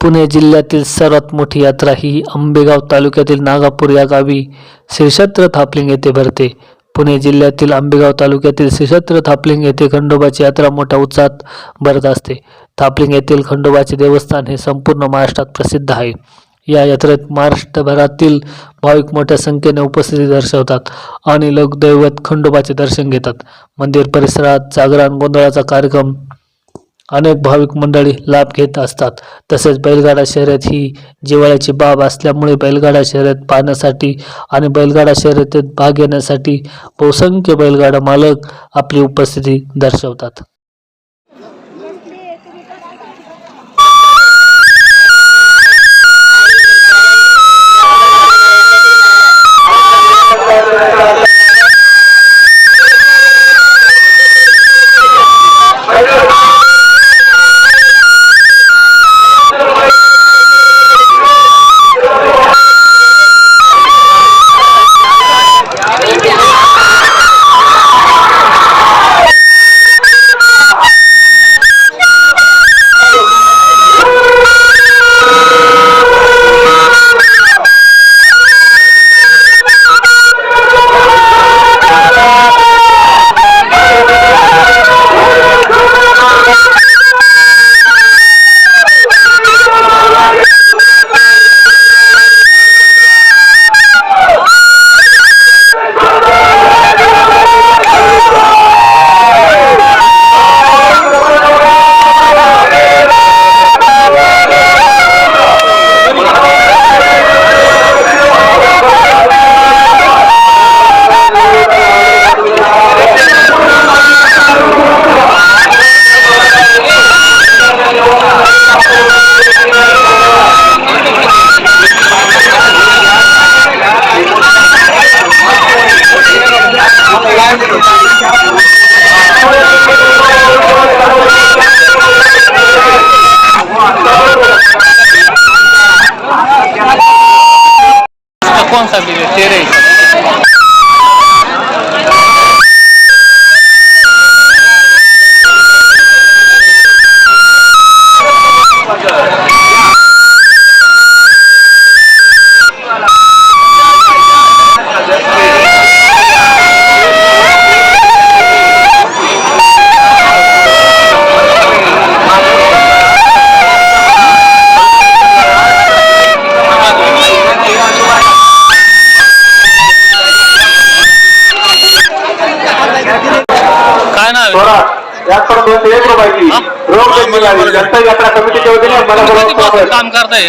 पुणे जिल्ह्यातील सर्वात मोठी यात्रा ही आंबेगाव तालुक्यातील नागापूर या गावी श्रीक्षेत्र थापलिंग येथे भरते. पुणे जिल्ह्यातील आंबेगाव तालुक्यातील श्रीक्षेत्र थापलिंग येथे खंडोबाची यात्रा मोठ्या उत्साहात भरत असते. थापलिंग येथील खंडोबाचे देवस्थान हे संपूर्ण महाराष्ट्रात प्रसिद्ध आहे. या यात्रेत महाराष्ट्रभरातील भाविक मोठ्या संख्येने उपस्थिती दर्शवतात आणि लोकदैवत खंडोबाचे दर्शन घेतात. मंदिर परिसरात जागरण गोंधळाचा कार्यक्रम अनेक भाविक मंडळी लाभ घेत असतात. तसेच बैलगाडा शर्यत ही जिवाळ्याची बाब असल्यामुळे बैलगाडा शर्यत पाहण्यासाठी आणि बैलगाडा शर्यतीत भाग घेण्यासाठी बहुसंख्य बैलगाडा मालक आपली उपस्थिती दर्शवतात. Senhor. ते एक रुपयाची. हा? रोख देखील आहे. जनता यात्रा कमिटीच्या वतीने मला कधीपासून काम करताय?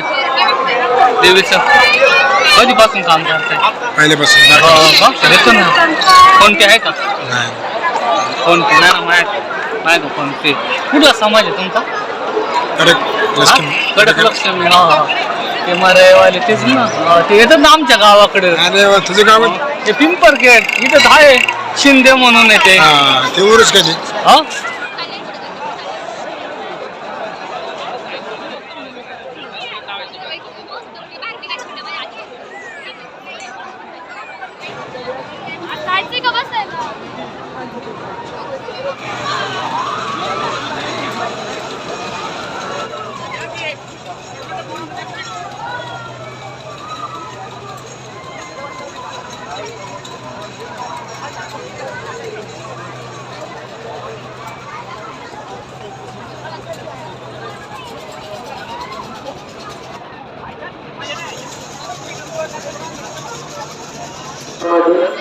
देवीचं. कधीपासून काम करताय? पहिल्यापासून. हो का? देतो ना. फोन पे आहे का? नाही. PhonePe. नाही ना माझ्या माझ्या फोन पे. कुठला समाज आहे तुमचा? कडक हा? लक्ष्मी. कडक लक्ष्मी. हा. ते मरेवाले तेच ना. हा, ते येतात ना आमच्या गावाकडे. अरे वा, तुझं गाव ते पिंपर गेट इथं आहे शिंदे म्हणून येते हा ते उरुस कधी? हा? আমাদের